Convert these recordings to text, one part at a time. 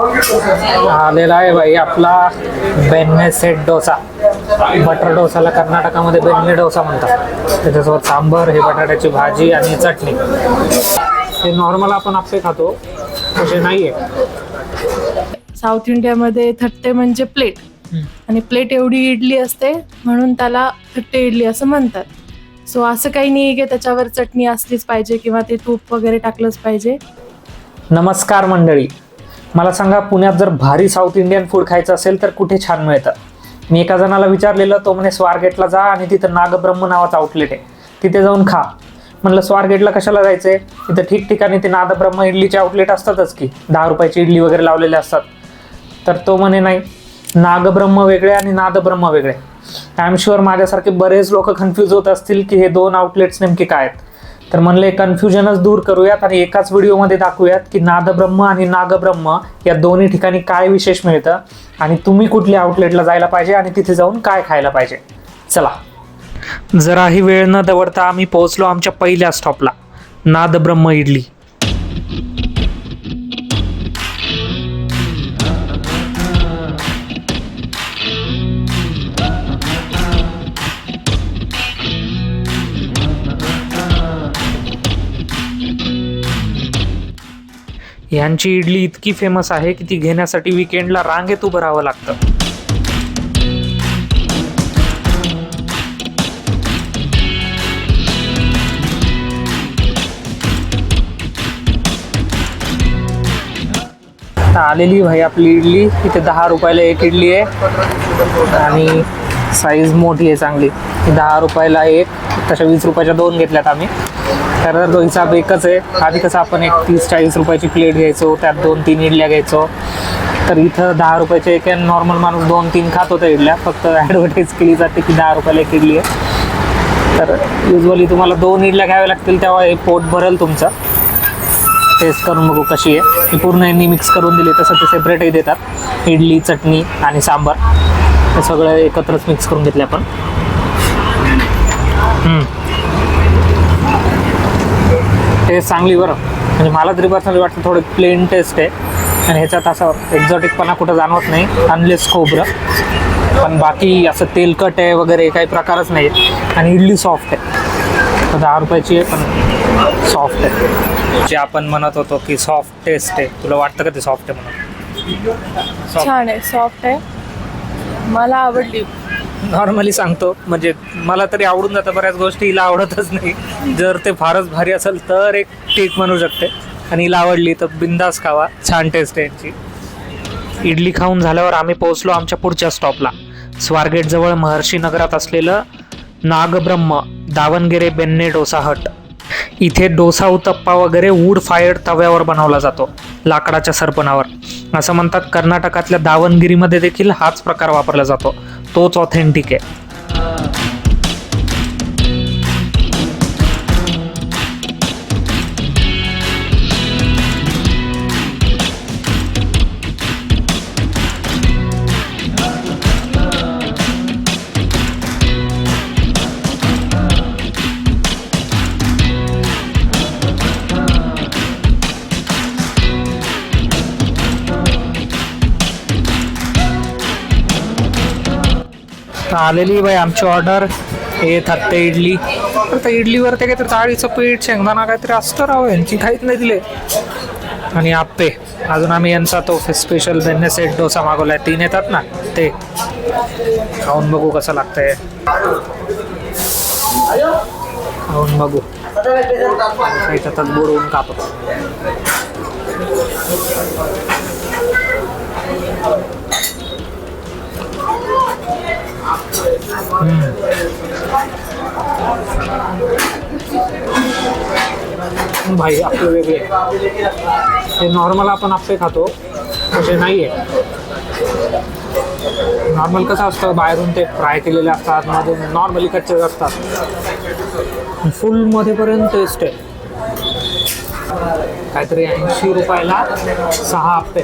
आलेला आहे भाई आपला बेन्ने सेट डोसा. बटर डोसाला कर्नाटकामध्ये बेन्ने डोसा म्हणतात. त्याच्यासोबत सांबर हे बटाट्याची भाजी आणि चटणी. हे नॉर्मल आपण आपले खातो. तसे नाही आहे साऊथ इंडियामध्ये थट्टे म्हणजे प्लेट. आणि प्लेट एवढी इडली असते म्हणून त्याला थट्टे इडली असं म्हणतात. सो असं काही नाही की त्याच्यावर चटणी असलीच पाहिजे किंवा ते तूप वगैरे टाकलंच पाहिजे. नमस्कार मंडळी. मला सांगा पुण्यात जर भारी साऊथ इंडियन फूड खायचं असेल तर कुठे छान मिळतं? मी एका जणाला विचारलेलं तो म्हणे स्वारगेटला जा आणि तिथं नागब्रह्म नावाचं आउटलेट आहे. तिथे जाऊन खा. म्हणलं स्वारगेटला कशाला जायचं आहे तिथं ठिकठिकाणी ते नादब्रह्म इडलीचे आउटलेट असतातच की दहा रुपयाची इडली वगैरे लावलेले असतात. तर तो म्हणे नाही नागब्रह्म वेगळे आणि नादब्रह्म वेगळे. आय एम शुअर माझ्यासारखे बरेच लोक कन्फ्यूज होत असतील की हे दोन आउटलेट्स नेमके काय आहेत. तर म्हणले कन्फ्युजनच दूर करूयात आणि एकाच व्हिडिओमध्ये दाखवूयात की नादब्रह्म आणि नागब्रह्म या दोन्ही ठिकाणी काय विशेष मिळतं आणि तुम्ही कुठल्या आउटलेटला जायला पाहिजे आणि तिथे जाऊन काय खायला पाहिजे. चला. जराही वेळ न दवडता आम्ही पोहोचलो आमच्या पहिल्या स्टॉपला नादब्रह्म इडली. यांची इडली इतकी फेमस आहे की ती घेण्यासाठी विकेंडला रांगेत उभं राहावं लागतं. आलेली भाई आपली इडली. इथे दहा रुपयाला एक इडली आहे. आणि साईज मोठी आहे चांगली. दहा रुपयाला एक तशा वीस रुपयाच्या दोन घेतल्यात आम्ही. तर तो हिसाब एकच आहे. आधी कसं आपण एक तीस चाळीस रुपयाची प्लेट घ्यायचो त्यात दोन तीन इडल्या घ्यायचो. तर इथं दहा रुपयाच्या एक नॉर्मल माणूस दोन तीन खात होता इडल्या. फक्त ॲडव्हर्टाईज केली जाते की दहा रुपयाला एक इडली आहे. तर युजली तुम्हाला दोन इडल्या घ्याव्या लागतील तेव्हा हे पोट भरेल तुमचं. टेस्ट करून बघू कशी आहे. ही पूर्ण यांनी मिक्स करून दिली तसं ते सेपरेटही देतात. इडली चटणी आणि सांबार. हे सगळं एकत्रच मिक्स करून घेतले आपण. टेस्ट चांगली बरं. म्हणजे मला तरी पर्सनली वाटतं थोडं प्लेन टेस्ट आहे. आणि ह्याच्यात असं एक्झॉटिकपणा कुठं जाणवत नाही अनलेस खोबरं. पण बाकी असं तेलकट आहे वगैरे काही प्रकारच नाही. आणि इडली सॉफ्ट आहे. दहा रुपयाची आहे पण सॉफ्ट आहे. जे आपण म्हणत होतो की सॉफ्ट टेस्ट आहे. तुला वाटतं का ते सॉफ्ट आहे म्हणून? छान आहे सॉफ्ट आहे. मला आवडली. नॉर्मली सांगतो म्हणजे मला तरी आवडून जातं बऱ्याच गोष्टी हिला आवडतच नाही. जर ते फारच भारी असेल तर एक टेक म्हणू शकते. आणि हिला आवडली तर बिंदास खावा छान टेस्ट आहे यांची. इडली खाऊन झाल्यावर आम्ही पोहोचलो आमच्या पुढच्या स्टॉपला स्वारगेटजवळ महर्षी नगरात असलेलं नागब्रह्म दावणगेरे बेन्ने डोसा हट. इथे डोसा उत्तप्पा वगैरे वूड फायर्ड तव्यावर बनवला जातो लाकडाच्या सरपणावर. असं म्हणतात कर्नाटकातल्या दावणगिरीमध्ये देखील हाच प्रकार वापरला जातो. तोच ऑथेंटिक आहे. आलेली बाई आमची ऑर्डर हे थत्ते इडली. तर त्या इडलीवर ते काहीतरी डाळीचं पीठ शेंगदाणा काहीतरी असतं राव यांची काहीच नाही दिले. आणि आप्पे. अजून आम्ही यांचा तो स्पेशल बेन्ने सेट डोसा मागवलाय. तीन येतात ना ते. खाऊन बघू कसं लागतंय. खाऊन बघू. त्याच्यातच बुडवून कापतो भाई आपले वेगळे. हे नॉर्मल आपण आपले खातो तसे नाही आहे नॉर्मल कसं असतं बाहेरून ते फ्राय केलेले असतात मध्ये नॉर्मली कच्चे असतात. फुल मध्येपर्यंत टेस्ट आहे. काहीतरी ऐंशी रुपयाला सहा हप्ते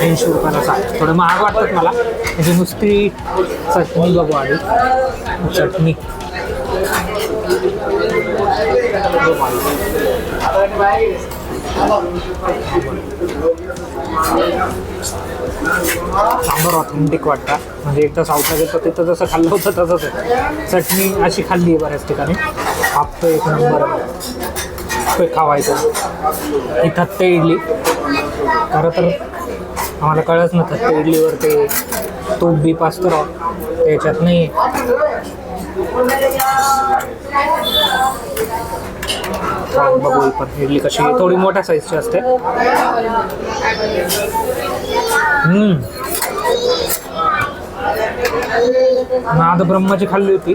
ऐंशी रुपयाला सहा थोडं महाग वाटतात मला. म्हणजे नुसती चटणी बघू आली चटणी. सांबर ऑथेंटिक वाटतं. म्हणजे एकदा साऊथला गेलो तिथं जसं खाल्लं होतं तसंच आहे. चटणी अशी खाल्ली आहे बऱ्याच ठिकाणी. आपलं एक नंबर. रुपये खावायचं. ही थत्ते इडली. खरं तर आम्हाला कळत ना थत्ते इडलीवर ते तूप बीप असतं राव. त्याच्यात नाही. बघू पण इडली कशी थोडी मोठ्या साईजची असते. हम्म. नाद ब्रह्माची खाल्ली होती.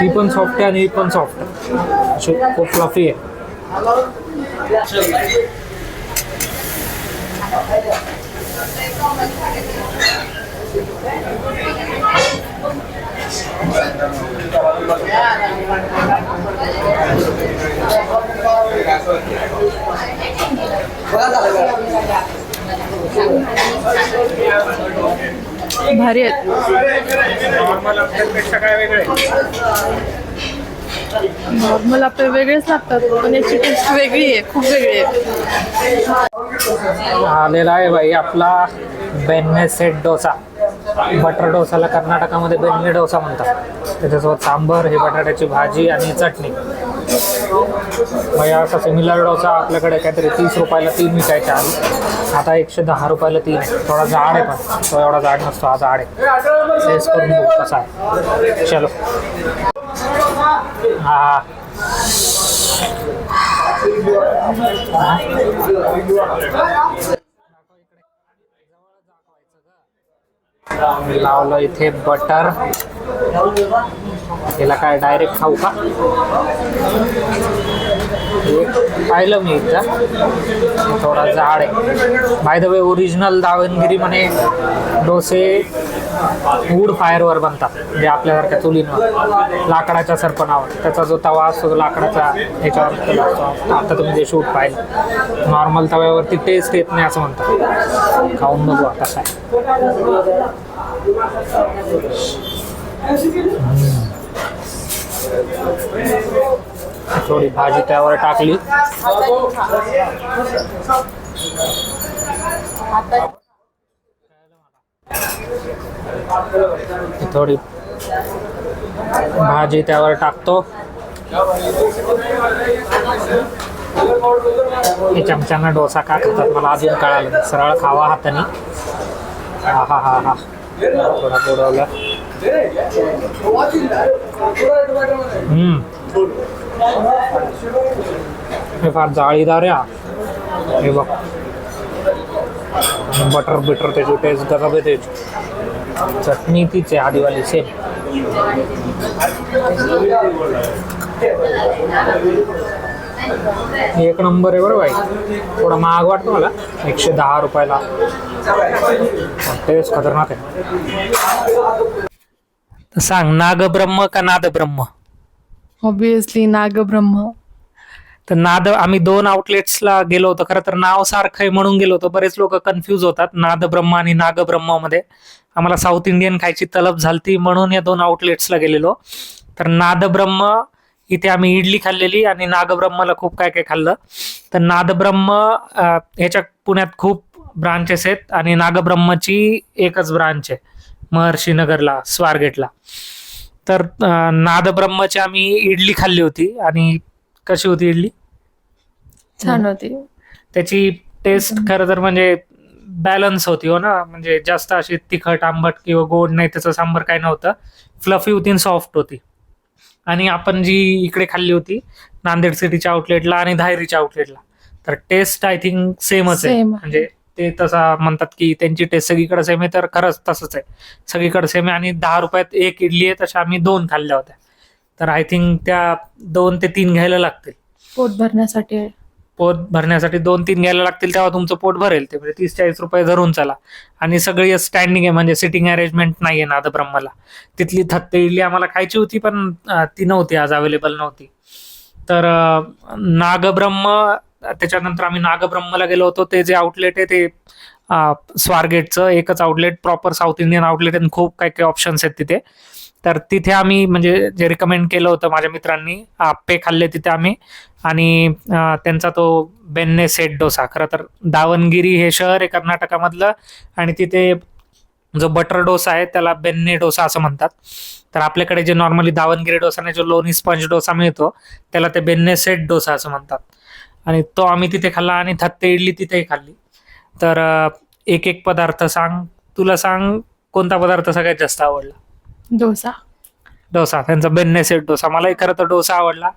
ती पण सॉफ्ट आहे आणि ही पण सॉफ्ट आहे. अशी खूप फ्लफी आहे भारी आहेत. नॉर्मल आपल्यापेक्षा काय वेगळे? नॉर्मल आपले वेगळेच लागतात पण याची टेस्ट वेगळी आहे खूप वेगळी आहे. आलेला आहे भाई आपला बेन्ने सेट डोसा. बटर डोसाला कर्नाटकामध्ये बेन्ने डोसा म्हणतात. त्याच्यासोबत सांबर हे बटाट्याची भाजी आणि चटणी. भाई असा सिमिलर डोसा आपल्याकडे काहीतरी तीस रुपयाला तीन विकायच्या आधी. आता एकशे दहा रुपयाला तीन आहे. थोडा जाड आहे पण. तो एवढा जाड नसतो हा जाड आहे. टेस्ट करून बघू कसा आहे. चलो. हा लावलं इथे बटर. त्याला काय डायरेक्ट खाऊ का? पाहिलं मी इथं थोडा जाड आहे. By the way original Davangere म्हणे डोसे वूड फायरवर बनतात म्हणजे आपल्यासारख्या चुलींवर लाकडाच्या सरपणावर. त्याचा जो तवा असतो तो लाकडाचा ह्याच्यावर केला असतो आता तुम्ही जे शूट पाहिलं नॉर्मल तव्यावरती टेस्ट येत नाही असं म्हणतात. खाऊन बघू आता काय. थोडी भाजी त्यावर टाकली. थोडी भाजी त्यावर टाकतो. हे चमच्यानं डोसा का खातात मला अजून कळालं सरळ खावा हाताने. हा हा हा. हा थोडा बुडवला. हम्म. हे फार जाळीदार आहे हे. बघ. बटर बिटर त्याची टेस्ट गरब आहे त्याची. चटणी तीच आहे आधीवाली सेम एक नंबर आहे बरं भाई थोडा महाग वाटतो मला. एकशे दहा रुपयाला. टेस्ट खतरनाक आहे. तर सांग नागब्रह्म का नादब्रह्म? ऑब्विसली नागब्रह्म. तर नाद आम्ही दोन आउटलेट्सला गेलो होतो. खरं तर नाव सारखं आहे म्हणून गेलो होतो. बरेच लोक कन्फ्यूज होतात नादब्रह्म आणि नागब्रह्ममध्ये आम्हाला साऊथ इंडियन खायची तलब झालती म्हणून या दोन आउटलेट्सला गेलेलो. तर नादब्रह्म इथे आम्ही इडली खाल्लेली आणि नागब्रह्मला खूप काय काय खाल्लं. तर नादब्रह्म ह्याच्या पुण्यात खूप ब्रांचेस आहेत आणि नागब्रह्मची एकच ब्रांच आहे महर्षी नगरला स्वारगेटला. तर नादब्रह्मची आम्ही इडली खाल्ली होती आणि कशी होती इडली? छान होती. त्याची टेस्ट खरं तर म्हणजे बॅलन्स होती हो ना? म्हणजे जास्त अशी तिखट आंबट किंवा गोड नाही त्याचं सांबर काय नव्हतं. फ्लफी होती सॉफ्ट होती. आणि आपण जी इकडे खाल्ली होती नांदेड सिटीच्या आउटलेटला आणि धायरीच्या आउटलेटला तर टेस्ट आय थिंक सेमच आहे. म्हणजे ते तसा म्हणतात की त्यांची टेस्ट सगळीकडे सेम आहे तर खरंच तसंच आहे. सगळीकडे सेम आहे आणि दहा रुपयात एक इडली आहे तशा आम्ही दोन खाल्ल्या होत्या. तर आय थिंक त्या दोन ते तीन घ्यायला लागतील. पोट भरण्यासाठी पोट भरण्यासाठी दोन तीन घ्यायला लागतील तेव्हा तुमचं पोट भरेल. ते म्हणजे तीस चाळीस रुपये धरून चला. आणि सगळी स्टँडिंग आहे म्हणजे सिटिंग अरेंजमेंट नाही आहे नाद ब्रह्माला तिथली थत्ते इडली आम्हाला खायची होती पण ती नव्हती आज अवेलेबल नव्हती. तर नागब्रह्म त्याच्यानंतर आम्ही नागब्रह्मला गेलो होतो. ते जे आउटलेट आहे ते स्वारगेटचं एकच outlet proper South Indian outlet आणि खूप काही काही ऑप्शन्स आहेत तिथे. तर तिथे आम्ही म्हणजे जे रिकमेंड केलं होतं माझ्या मित्रांनी आप्पे खाल्ले तिथे आम्ही. आणि त्यांचा तो बेन्ने सेट डोसा खरं तर दावणगिरी हे शहर आहे कर्नाटकामधलं. आणि तिथे जो बटर डोसा आहे त्याला बेन्ने डोसा असं म्हणतात. तर आपल्याकडे जे नॉर्मली दावणगिरी डोसा जो लोणी स्पंज डोसा मिळतो त्याला ते बेन्ने सेट डोसा असं म्हणतात. आणि तो आम्ही तिथे खाल्ला आणि थत्ते इडली तिथेही खाल्ली. तर एक एक पदार्थ सांग तुला सांग कोणता पदार्थ सगळ्यात जास्त आवडला? डोसा. डोसा त्यांचा बेन्ने सेट डोसा. मलाही खरं तर डोसा आवडला.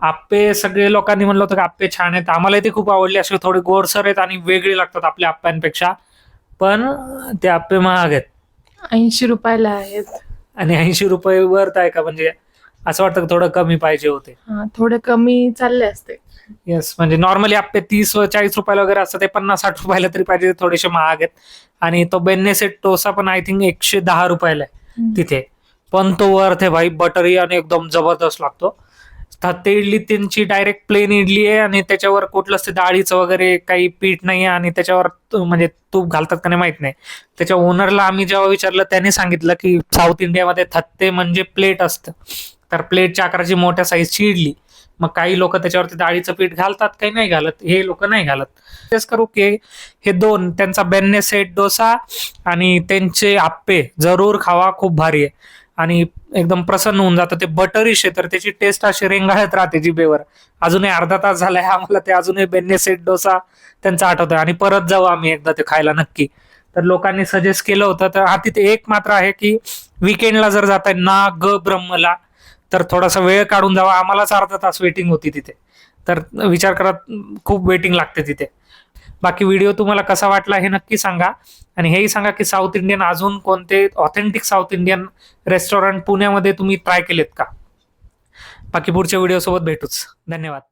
आप्पे सगळे लोकांनी म्हणलं होतं की आप्पे छान आहेत. आम्हालाही ते खूप आवडले. असे थोडे गोडसर आहेत आणि वेगळे लागतात आपल्या आप्प्यांपेक्षा. पण ते आप्पे महाग आहेत. ऐंशी रुपयाला आहेत. आणि ऐंशी रुपये वर्थ आहे का? म्हणजे असं वाटतं की थोडं कमी पाहिजे होते. हा थोडे कमी चालले असते. येस म्हणजे नॉर्मली आप्पे तीस व चाळीस रुपयाला वगैरे असतं ते पन्नास साठ रुपयाला तरी पाहिजे. थोडेसे महाग आहेत. आणि तो बेन्ने सेट डोसा पण आय थिंक एकशे दहा रुपयाला आहे. तिथे. पण तो वर्थ आहे भाई बटरी आणि एकदम जबरदस्त लागतो. ते इडली त्यांची डायरेक्ट प्लेन इडली आहे आणि त्याच्यावर कुठलंच ते डाळीचं वगैरे काही पीठ नाही आहे आणि त्याच्यावर तू- म्हणजे तूप घालतात का नाही माहीत नाही. त्याच्या ओनरला आम्ही जेव्हा विचारलं त्याने सांगितलं की साऊथ इंडियामध्ये थत्ते म्हणजे प्लेट असतं. तर प्लेटच्या आकाराची मोठ्या साईजची इडली. मग काही लोक त्याच्यावरती डाळीचं पीठ घालतात काही नाही घालत. हे लोक नाही घालत. तेच करू की हे दोन त्यांचा बेन्ने सेट डोसा आणि त्यांचे आप्पे जरूर खावा खूप भारी आहे. आणि एकदम प्रसन्न होऊन जातं. ते बटरिश आहे तर त्याची टेस्ट अशी रेंगाळत राहते जिबेवर अजूनही अर्धा तास झालाय आम्हाला ते अजूनही बेन्ने सेट डोसा त्यांचा आठवतोय. आणि परत जाऊ आम्ही एकदा ते खायला नक्की. तर लोकांनी सजेस्ट केलं होतं तर हा तिथे एक मात्र आहे की विकेंडला जर जाताय ना ग ब्रह्मला तर थोडासा वेळ काढून जावा. आम्हालाच अर्धा तास वेटिंग होती तिथे. तर विचार करा खूप वेटिंग लागते तिथे. बाकी व्हिडिओ तुम्हाला कसा वाटला हे नक्की सांगा. आणि हेही सांगा की साऊथ इंडियन अजून कोणते ऑथेंटिक साऊथ इंडियन रेस्टॉरंट पुण्यामध्ये तुम्ही ट्राय केलेत का? बाकी पुढच्या व्हिडिओसोबत भेटूच. धन्यवाद.